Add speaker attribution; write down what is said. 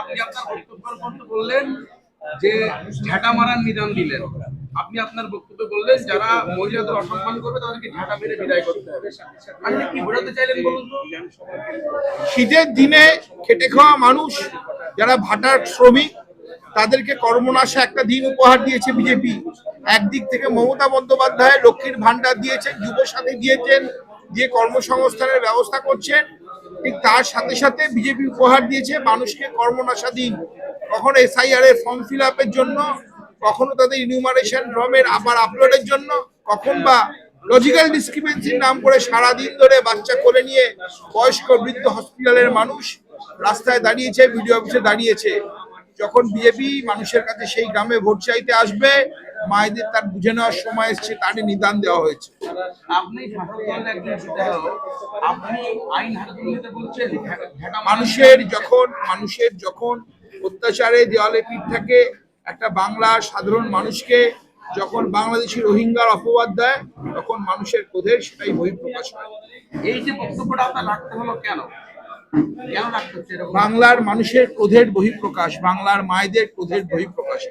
Speaker 1: আপনি আপনার বক্তব্যের মধ্যে বললেন যে ঝাঁটা মারার নিদান দিলেন। আপনি আপনার বক্তব্যে বললেন যারা মহিলাদের অসম্মান করবে তাদেরকে ঝাঁটা মেরে বিদায় করতে হবে। আপনি কি বোঝাতে চাইলেন বলুন
Speaker 2: শীতের দিনে খেটে খাওয়া মানুষ, যারা ভাটার শ্রমিক, তাদেরকে কর্মনাশা একটা দিন উপহার দিয়েছে বিজেপি। একদিক থেকে মমতা বন্দ্যোপাধ্যায় লক্ষ্মীর ভান্ডার দিয়েছেন যুব সাথী দিয়েছেন, যে কর্মসংস্থানের ব্যবস্থা করছেন ঠিক তার সাথে সাথে বিজেপি উপহার দিয়েছে মানুষকে কর্মনাশা দিন কখনো এসআইআর এর ফর্ম ফিল আপের জন্য, কখনো তাদের ইনিউমারেশন ফর্মের আবার আপলোডের জন্য, কখন বা লজিক্যাল ডিসক্রিপেন্সির নাম করে সারাদিন ধরে বাচ্চা কোলে নিয়ে বয়স্ক বৃদ্ধ হসপিটালের মানুষ রাস্তায় দাঁড়িয়েছে ভিডিও অফিসে দাঁড়িয়েছে। যখন বিজেপি মানুষের কাছে সেই গ্রামে ভোট চাইতে আসবে মায়েদের তার বুঝে নেওয়ার সময় এসছে তারই নিদান দেওয়া হয়েছে। মানুষের যখন মানুষের যখন অত্যাচারে দেওয়ালে পিঠ থাকে একটা বাংলা সাধারণ মানুষকে যখন বাংলাদেশি রোহিঙ্গার অপবাদ দেয় তখন মানুষের ক্রোধের সেটাই বহিঃপ্রকাশ হয়।
Speaker 1: এই যে বক্তব্যটা আপনার রাখতে হলো কেন?
Speaker 2: বাংলার মানুষের ক্রোধের বহিঃপ্রকাশ বাংলার মায়েদের ক্রোধের বহিঃপ্রকাশ।